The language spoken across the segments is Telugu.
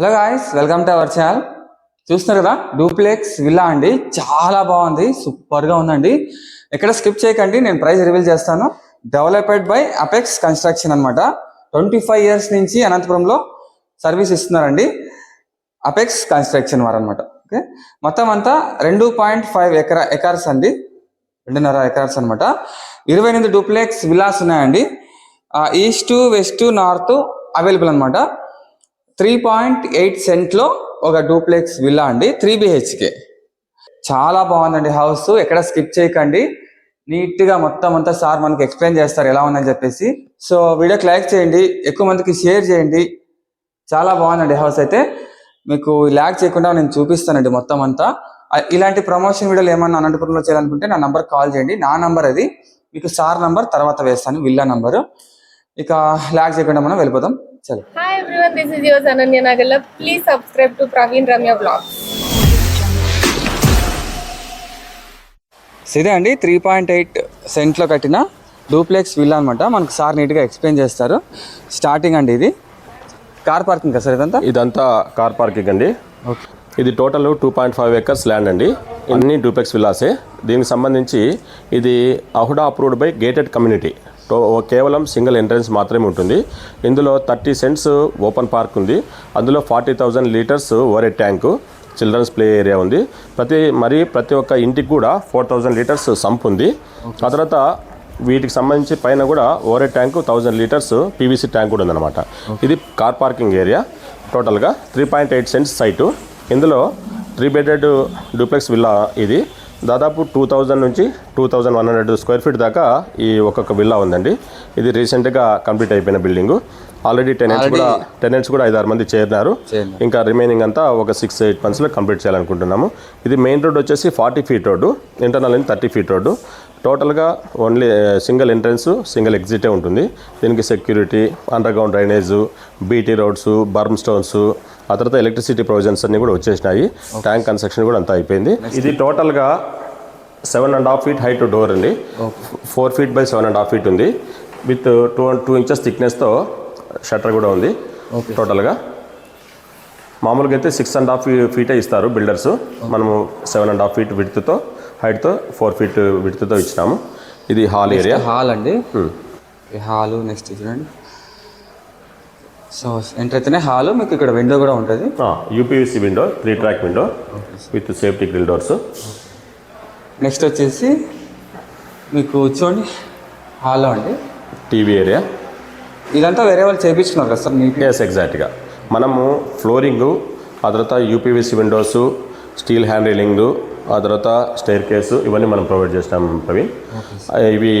Hello guys welcome to our channel చూస్తున్నారు కదా? డూప్లెక్స్ విల్లా అండి. చాలా బాగుంది. సూపర్గా ఉందండి. ఎక్కడ స్కిప్ చేయకండి. నేను ప్రైస్ రివీల్ చేస్తాను. డెవలప్డ్ బై అపెక్స్ కన్స్ట్రక్షన్ అన్నమాట. ట్వంటీ ఫైవ్ ఇయర్స్ నుంచి అనంతపురంలో సర్వీస్ ఇస్తున్నారండి. అపెక్స్ కన్స్ట్రక్షన్ వారు అనమాట ఓకే మొత్తం అంతా రెండు పాయింట్ ఫైవ్ ఎకరా ఎకర్స్ అండి. రెండున్నర ఎకర్స్ అనమాట ఇరవై ఎనిమిది డూప్లెక్స్ విలాస్ ఉన్నాయండి. ఈస్ట్ వెస్ట్ నార్త్ అవైలబుల్ అనమాట త్రీ పాయింట్ ఎయిట్ సెంట్లో ఒక డూప్లెక్స్ విల్లా అండి త్రీ బిహెచ్కే చాలా బాగుందండి హౌస్ ఎక్కడ స్కిప్ చేయకండి. నీట్గా మొత్తం అంతా సార్ మనకి ఎక్స్ప్లెయిన్ చేస్తారు ఎలా ఉందని చెప్పేసి. సో వీడియోకి లైక్ చేయండి ఎక్కువ మందికి షేర్ చేయండి. చాలా బాగుందండి హౌస్ అయితే. మీకు ల్యాక్ చేయకుండా నేను చూపిస్తానండి మొత్తం అంతా. ఇలాంటి ప్రమోషన్ వీడియోలు ఏమన్నా అనంతపురంలో చేయాలనుకుంటే నా నంబర్ కాల్ చేయండి. నా నంబర్ అది. మీకు సార్ నంబర్ తర్వాత వేస్తాను విల్లా నంబరు ఇక ల్యాక్ చేయకుండా మనం వెళ్ళిపోదాం. చలో everyone, this is yours Ananya Nagala. Please subscribe to Praveen Ramya Vlogs. ఇదే అండి త్రీ పాయింట్ ఎయిట్ సెంట్లో కట్టిన డూప్లెక్స్ విల్లా అనమాట మనకు సార్ నీట్గా ఎక్స్ప్లెయిన్ చేస్తారు. స్టార్టింగ్ అండి ఇది. కార్ పార్కింగ్ కదా సార్ ఇదంతా? ఇదంతా కార్ పార్కింగ్ అండి. ఓకే ఇది total two point five acres land అండి. అన్ని డూప్లెక్స్ విల్లాసే దీనికి సంబంధించి ఇది AHUDA approved by gated community కేవలం సింగిల్ ఎంట్రన్స్ మాత్రమే ఉంటుంది. ఇందులో థర్టీ సెంట్స్ ఓపెన్ పార్క్ ఉంది. అందులో ఫార్టీ థౌజండ్ లీటర్స్ ఓరే ట్యాంకు చిల్డ్రన్స్ ప్లే ఏరియా ఉంది. ప్రతి మరి ప్రతి ఒక్క ఇంటికి కూడా ఫోర్ థౌజండ్ లీటర్స్ సంప్ ఉంది. ఆ తర్వాత వీటికి సంబంధించి పైన కూడా ఓరే tank thousand litres PVC tank కూడా ఉందన్నమాట. ఇది కార్ పార్కింగ్ ఏరియా. టోటల్గా three point eight cents site. ఇందులో త్రీ బెడెడ్ డూప్లెక్స్ విల్లా ఇది. దాదాపు టూ థౌజండ్ నుంచి two thousand one hundred square feet దాకా ఈ ఒక్కొక్క విల్లా ఉందండి. ఇది రీసెంట్గా కంప్లీట్ అయిపోయిన బిల్డింగు. ఆల్రెడీ టెనెంట్స్ కూడా టెనెంట్స్ కూడా ఐదారు మంది చేరినారు. ఇంకా రిమైనింగ్ అంతా ఒక సిక్స్ ఎయిట్ మంత్స్లో కంప్లీట్ చేయాలనుకుంటున్నాము. ఇది మెయిన్ రోడ్ వచ్చేసి ఫార్టీ ఫీట్ రోడ్డు ఇంటర్నల్ అని థర్టీ ఫీట్ రోడ్డు టోటల్గా ఓన్లీ సింగిల్ ఎంట్రన్స్ సింగిల్ ఎగ్జిటే ఉంటుంది. దీనికి security underground drainage BT roads berm stones ఆ తర్వాత ఎలక్ట్రిసిటీ ప్రొవిజన్స్ అన్ని కూడా వచ్చేసినాయి. ట్యాంక్ కన్స్ట్రక్షన్ కూడా అంతా అయిపోయింది. ఇది టోటల్గా seven and half feet height door అండి. Four feet by seven and half feet ఉంది. విత్ టూ టూ ఇంచెస్ థిక్నెస్తో షట్టర్ కూడా ఉంది. టోటల్గా మామూలుగా అయితే సిక్స్ అండ్ హాఫ్ ఫీటే ఇస్తారు బిల్డర్స్ మనము సెవెన్ అండ్ హాఫ్ ఫీట్ విడ్త్తో హైట్తో ఫోర్ ఫీట్ విడ్త్తో ఇచ్చినాము. ఇది హాల్ ఏరియా హాల్ అండి. హాలు నెక్స్ట్ చూడండి. సో ఎంటర్ అయితేనే హాలు మీకు ఇక్కడ విండో కూడా ఉంటుంది. UPVC window three track window with safety grill doors next వచ్చేసి మీకు చూడండి హాల్లో అండి. టీవీ ఏరియా ఇదంతా వేరే వాళ్ళు చేయించుకున్నారు కదా సార్ నీట్గా? ఎస్ ఎగ్జాక్ట్గా మనము ఫ్లోరింగు ఆ తర్వాత UPVC windows steel hand railing ఆ తర్వాత స్టైర్ కేసు ఇవన్నీ మనం ప్రొవైడ్ చేసినాం ప్రవీణ్. ఇవి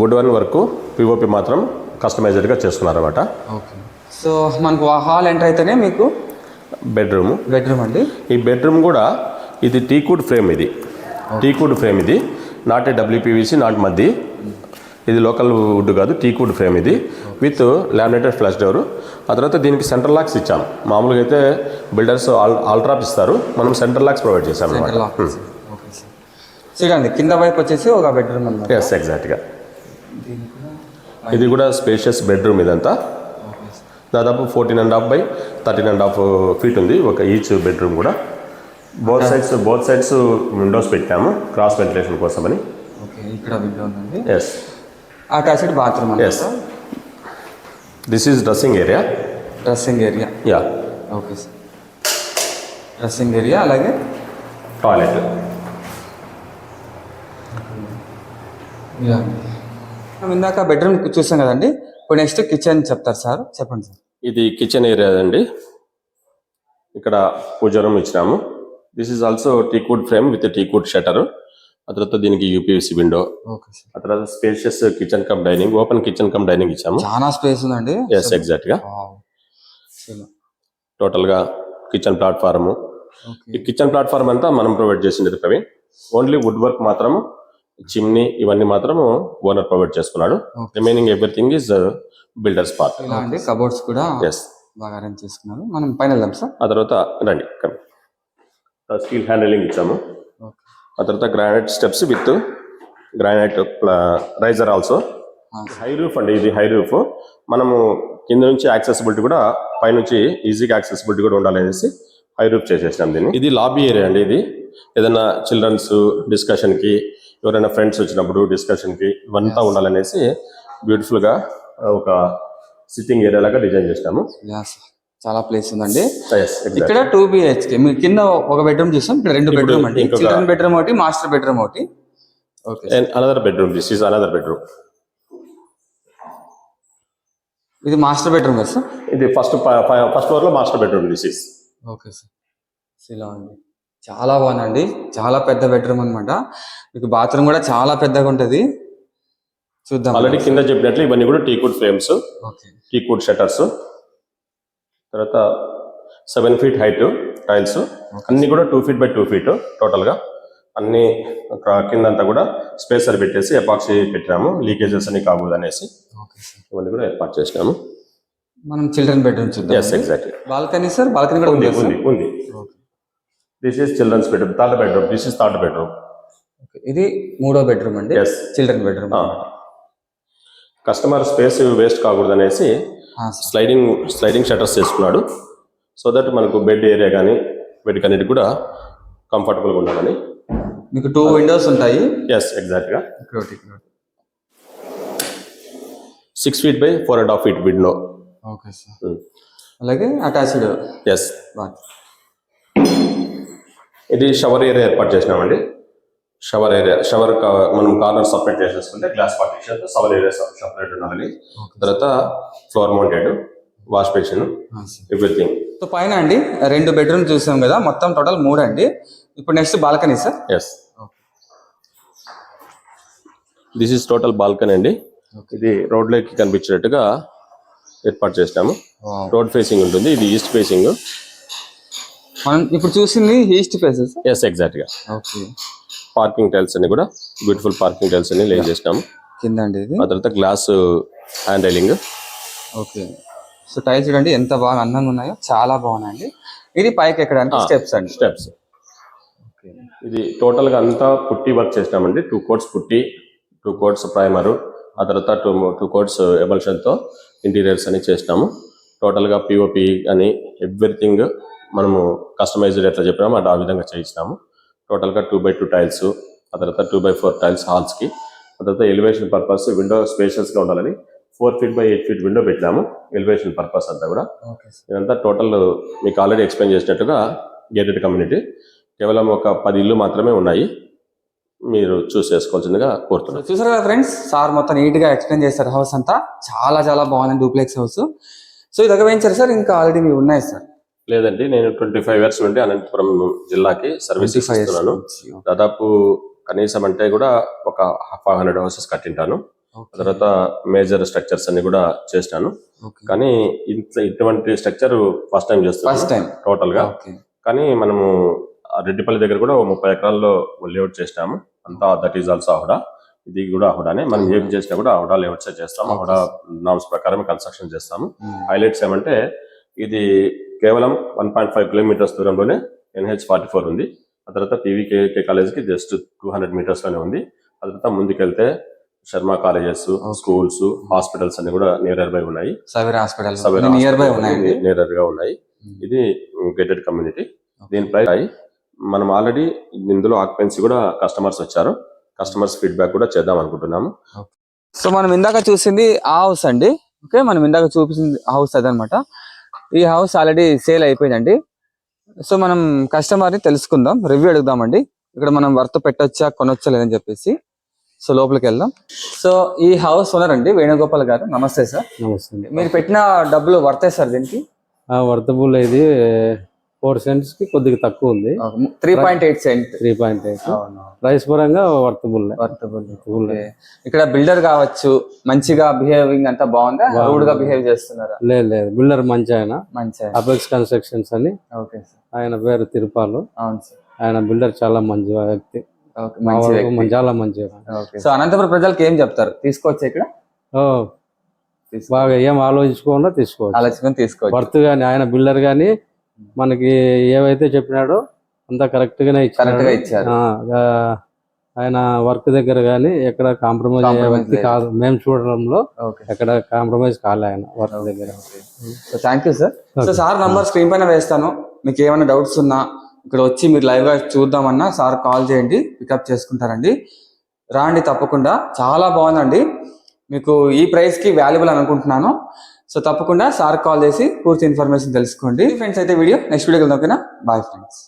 వుడ్ వన్ వరకు పిఓపి మాత్రం కస్టమైజ్డ్గా చేసుకున్నారన్నమాట. ఓకే. సో మనకు హాల్ ఎంటర్ అయితేనే మీకు బెడ్రూము. బెడ్రూమ్ అండి? ఈ బెడ్రూమ్ కూడా ఇది టీకుడ్ ఫ్రేమ్ ఇది. టీకుడ్ ఫ్రేమ్ ఇది. నాట్ ఏ డబ్ల్యూపీవీసీ నాట్ మద్ది. ఇది లోకల్ వుడ్ కాదు టీకుడ్ ఫ్రేమ్ ఇది విత్ లామినేటెడ్ ఫ్లాష్ డోర్. ఆ తర్వాత దీనికి సెంటర్ లాక్స్ ఇచ్చాం. మామూలుగా అయితే బిల్డర్స్ ఆల్ ఆల్ట్రాప్ ఇస్తారు. మనం సెంటర్ లాక్స్ ప్రొవైడ్ చేసాం సెంటర్ అనమాట చూడండి కింద వైపు వచ్చేసి ఒక బెడ్రూమ్ అనమాట ఎస్ ఎగ్జాక్ట్గా ఇది కూడా స్పేషియస్ బెడ్రూమ్ ఇదంతా. దాదాపు fourteen and half by thirteen and half feet ఉంది ఒక ఈచ్ బెడ్రూమ్ కూడా. Both sides both sides windows పెట్టాము క్రాస్ వెంటిలేషన్ కోసమని. ఓకే ఇక్కడ విండో ఉందండి. Yes attached bathroom yes this is dressing area dressing area yeah okay sir dressing area అలాగే? టాయిలెట్ మనం ఇందాక బెడ్రూమ్ చూసాం కదండి. ఇప్పుడు నెక్స్ట్ కిచెన్ చెప్తారు సార్ చెప్పండి సార్ ఇది కిచెన్ ఏరియా అండి. ఇక్కడ పూజ రూమ్ ఇచ్చినాము. This is also teakwood frame with teakwood shutter ఆ తర్వాత దీనికి యూపీవీసీ విండో. ఆ తర్వాత spacious kitchen cum dining open kitchen cum dining ఇచ్చాము. చాలా స్పేస్ ఉందండి. ఎస్ ఎగ్జాక్ట్గా Wow. చలో. టోటల్గా కిచెన్ ప్లాట్ఫారము ఓకే ఈ కిచెన్ ప్లాట్ఫామ్ అంతా మనం ప్రొవైడ్ చేసింది ప్రవీణ్ ఓన్లీ వుడ్ వర్క్ మాత్రము చిమ్నీ ఇవన్నీ మాత్రము ఓనర్ ప్రొవైడ్ చేసుకున్నాడు. Remaining everything is builders part cupboards కూడా ఎస్ బాగా అరేంజ్ చేసుకున్నారు మనం పైన వెళ్దాం సార్. ఆ తర్వాత రండి స్టీల్ హ్యాండిలింగ్ ఇచ్చాము. ఆ తర్వాత granite steps with granite riser also high roof అండి ఇది హై రూఫ్ మనము కింద నుంచి యాక్సెసిబిలిటీ కూడా పైనుంచి ఈజీగా యాక్సెసిబిలిటీ కూడా ఉండాలనేసి హై రూప్ చేసేసినాం దీన్ని. ఇది లాబీ ఏరియా అండి ఇది. ఏదైనా చిల్డ్రన్స్ డిస్కషన్కి ఎవరైనా ఫ్రెండ్స్ వచ్చినప్పుడు డిస్కషన్కి ఇవంతా ఉండాలనేసి బ్యూటిఫుల్గా ఒక సిట్టింగ్ ఏరియా లాగా డిజైన్ చేసినాము. చాలా ప్లేస్ ఉందండి. ఇక్కడ టూ బిహెచ్కే మీ కింద ఒక బెడ్రూమ్ చూసాం ఇక్కడ రెండు బెడ్రూమ్ అండి. చిల్డ్రన్ బెడ్రూమ్ ఒకటి మాస్టర్ బెడ్రూమ్ ఒకటి. Okay is another bedroom. ఇది మాస్టర్ బెడ్రూమ్ కదా సార్ ఇది ఫస్ట్ ఫస్ట్ ఫ్లోర్లో master bedroom this is okay sir ఇలా ఉంది చాలా బాగుందండి. చాలా పెద్ద బెడ్రూమ్ అన్నమాట. మీకు బాత్రూమ్ కూడా చాలా పెద్దగా ఉంటది. చూద్దాం. ఆల్రెడీ కింద చెప్పినట్లు ఇవన్నీ కూడా teakwood frames okay teakwood shutters తర్వాత సెవెన్ ఫీట్ హైట్ టైల్స్ అన్ని కూడా two feet by two feet టోటల్గా. అన్ని కిందంతా కూడా స్పేసర్ పెట్టేసి ఎపాక్సీ పెట్టినాము లీకేజెస్ అని కాకూడదు అనేసి. ఇవన్నీ కూడా ఏర్పాటు చేసినాము. మనం చిల్డ్రన్ బెడ్రూమ్ చూద్దాం yes exactly balcony sir balcony కూడా ఉంది ఉంది ఉంది this is childrens bedroom third bedroom this is third bedroom. ఇది మూడో బెడ్రూమ్ అండి. Yes children bedroom customer space waste కాకూడదు అనేసి స్లైడింగ్ స్లైడింగ్ షటర్స్ చేసుకున్నాడు. సో దట్ మనకు బెడ్ ఏరియా కానీ బెడ్ కన్నిటి కూడా కంఫర్టబుల్గా ఉండాలని. మీకు టూ విండోస్ ఉంటాయి. ఎస్ ఎగ్జాక్ట్గా. Six feet by four and half feet window okay sir అలాగే అటాచ్డ్ ఎస్ ఇది షవర్ ఏరియా ఏర్పాటు చేసినామండి. షవర్ ఏరియా షవర్ మనం కార్నర్ సపరేట్ చేసేసుకుంటే glass partition shower area separate ఉండాలి. తర్వాత floor mounted wash basin everything so పైన అండి రెండు బెడ్రూమ్ చూసాం కదా మొత్తం టోటల్ మూడు అండి. ఇప్పుడు next balcony sir yes this is total balcony అండి. ఇది రోడ్లోకి కనిపించేటట్టుగా ఏర్పాటు చేసినాము. రోడ్ ఫేసింగ్ ఉంటుంది ఇది ఈస్ట్ ఫేసింగ్ మనం ఇప్పుడు చూసింది ఈస్ట్ ప్లేసెస్ ఎస్ ఎగ్జాక్ట్గా. ఓకే పార్కింగ్ టైల్స్ అన్ని కూడా బ్యూటిఫుల్ పార్కింగ్ టైల్స్ అన్ని లే చేసినాము. కింద అండి ఇది. ఆ తర్వాత glass hand railing okay so tiles చూడండి ఎంత బాగా అందంగా ఉన్నాయో చాలా బాగున్నాయండి. ఇది పైకి ఎక్కడానికి. స్టెప్స్ అండి. స్టెప్స్ ఓకే ఇది టోటల్గా అంతా పుట్టి వర్క్ చేసినామండి. Two coats putty two coats primer ఆ తర్వాత టూ టూ కోట్స్ ఎబల్షన్తో ఇంటీరియర్స్ అని చేసినాము. టోటల్గా పిఓపి అని ఎవ్రీథింగ్ మనము కస్టమైజ్డ్ ఎట్లా చెప్పినాము అట్లా ఆ విధంగా చేయించినాము టోటల్గా టూ బై టూ టైల్స్ ఆ తర్వాత టూ బై ఫోర్ టైల్స్ హాల్స్కి. ఆ తర్వాత ఎలివేషన్ పర్పస్ విండో స్పేషియస్గా ఉండాలని four feet by eight feet window పెట్టినాము ఎలివేషన్ పర్పస్ అంతా కూడా. ఇదంతా టోటల్ మీకు ఆల్రెడీ ఎక్స్ప్లెయిన్ చేసినట్టుగా గేటెడ్ కమ్యూనిటీ కేవలం ఒక పది ఇల్లు మాత్రమే ఉన్నాయి. మీరు చూస్ చేసుకోవాల్సిందిగా కోరుతున్నాను చూసారు కదా ఫ్రెండ్స్ సార్ మొత్తం నీట్గా ఎక్స్ప్లెయిన్ చేస్తారు హౌస్ అంతా. చాలా చాలా బాగుంది డూప్లెక్స్ హౌస్ సో ఇది వేయించారు సార్ ఇంకా ఆల్రెడీ ఇవి ఉన్నాయి సార్ లేదండి నేను ట్వంటీ ఫైవ్ ఇయర్స్ నుండి అనంతపురం జిల్లాకి సర్వీస్ ఇస్తున్నాను. దాదాపు కనీసం అంటే కూడా ఒక ఫైవ్ హండ్రెడ్ హౌసెస్ కట్టింటాను. తర్వాత మేజర్ స్ట్రక్చర్స్ అన్ని కూడా చేసినాను. కానీ ఇంత ఇటువంటి స్ట్రక్చర్ ఫస్ట్ టైం ఫస్ట్ చేస్తాను టైం టోటల్గా. కానీ మనము రెడ్డిపల్లి దగ్గర కూడా ముప్పై ఎకరాల్లో లేఅవుట్ చేసినాము. అంతా దట్ ఈజ్ ఆల్సో ఆహుడా ఇది కూడా ఆహుడానే మనం ఏం చేసినా కూడా ఆహుడా లేఅవుట్స్ చేస్తాము. ఆహుడా నామ్స్ ప్రకారం కన్స్ట్రక్షన్ చేస్తాము. హైలైట్స్ ఏమంటే ఇది కేవలం వన్ పాయింట్ ఫైవ్ కిలోమీటర్స్ దూరంలోనే ఎన్హెచ్ ఫార్టీ ఫోర్ ఉంది. ఆ తర్వాత పీవీకేకే కాలేజ్కి జస్ట్ టూ హండ్రెడ్ మీటర్స్లోనే ఉంది. ఆ తర్వాత ముందుకెళ్తే శర్మ కాలేజెస్ స్కూల్స్ హాస్పిటల్స్ అన్ని కూడా నియర్ బై ఉన్నాయి. సవేర్ హాస్పిటల్ నియర్ బై నియర్గా ఉన్నాయి. ఇది గేటెడ్ కమ్యూనిటీ దీని ప్రైస్ మనం ఆల్రెడీ ఇందులో ఆక్యుపెన్సీ కూడా కస్టమర్స్ వచ్చారు. కస్టమర్స్ ఫీడ్బ్యాక్ కూడా చేద్దాం అనుకుంటున్నాము. సో మనం ఇందాక చూసింది ఆ హౌస్ అండి. ఓకే మనం ఇందాక చూపించింది హౌస్ అదనమాట. ఈ హౌస్ ఆల్రెడీ సేల్ అయిపోయిందండి. సో మనం కస్టమర్ని తెలుసుకుందాం రివ్యూ అడుగుదామండి. ఇక్కడ మనం వర్త్ పెట్టొచ్చా కొనొచ్చా లేదని చెప్పేసి. సో లోపలికి వెళ్దాం. సో ఈ హౌస్ ఓనర్ అండి వేణుగోపాల్ గారు. నమస్తే సార్ నమస్తే. మీరు పెట్టిన డబ్బులు వర్తే సార్ దీనికి? వర్తబుల్ ఇది ఫోర్ సెంట్స్కి కొద్దిగా తక్కువ ఉంది. Three point eight cent three point eight price పరంగా వర్తబుల్ వర్తబుల్ ఇక్కడ బిల్డర్ కావచ్చు మంచిగా బిహేవింగ్ అంతా బాగుందా? రూడ్గా బిహేవ్ చేస్తున్నారా? లేదు లేదు. బిల్డర్ మంచి ఆయన. మంచిగా అపెక్స్ కన్స్ట్రక్షన్స్ అని. ఓకే సార్ ఆయన పేరు తిరుపాలు. అవును సార్ ఆయన బిల్డర్ చాలా మంచి వ్యక్తి. మంచి చాలా మంచి సో అనంతపురం ప్రజలకు ఏం చెప్తారు? తీసుకోవచ్చు ఇక్కడ? ఓ, బాగా ఏం ఆలోచించుకోకుండా తీసుకోవచ్చు. ఆలోచన తీసుకోవచ్చు. వర్త్ గాని ఆయన బిల్డర్ గాని మనకి ఏవైతే చెప్పినాడో అంతా కరెక్ట్ గానే ఇచ్చారు. ఆయన వర్క్ దగ్గర కానీ ఎక్కడ కాంప్రమైజ్ అయ్యే. కాదు. మేము చూడడంలో ఎక్కడ కాంప్రమైజ్ కాలే ఆయన వర్క్ దగ్గర. Thank you sir so sir number screen పైన వేస్తాను. మీకు ఏమైనా డౌట్స్ ఉన్నా ఇక్కడ వచ్చి మీరు లైవ్గా చూద్దామన్నా సార్ కాల్ చేయండి పికప్ చేసుకుంటారండి. రాండి తప్పకుండా. చాలా బాగుందండి. మీకు ఈ ప్రైస్కి వాల్యుబుల్ అనుకుంటున్నాను. సో తప్పకుండా సార్ కాల్ చేసి పూర్తి ఇన్ఫర్మేషన్ తెలుసుకోండి. ఫ్రెండ్స్ అయితే వీడియో నెక్స్ట్ వీడియోకి ఓకేనా? Bye friends.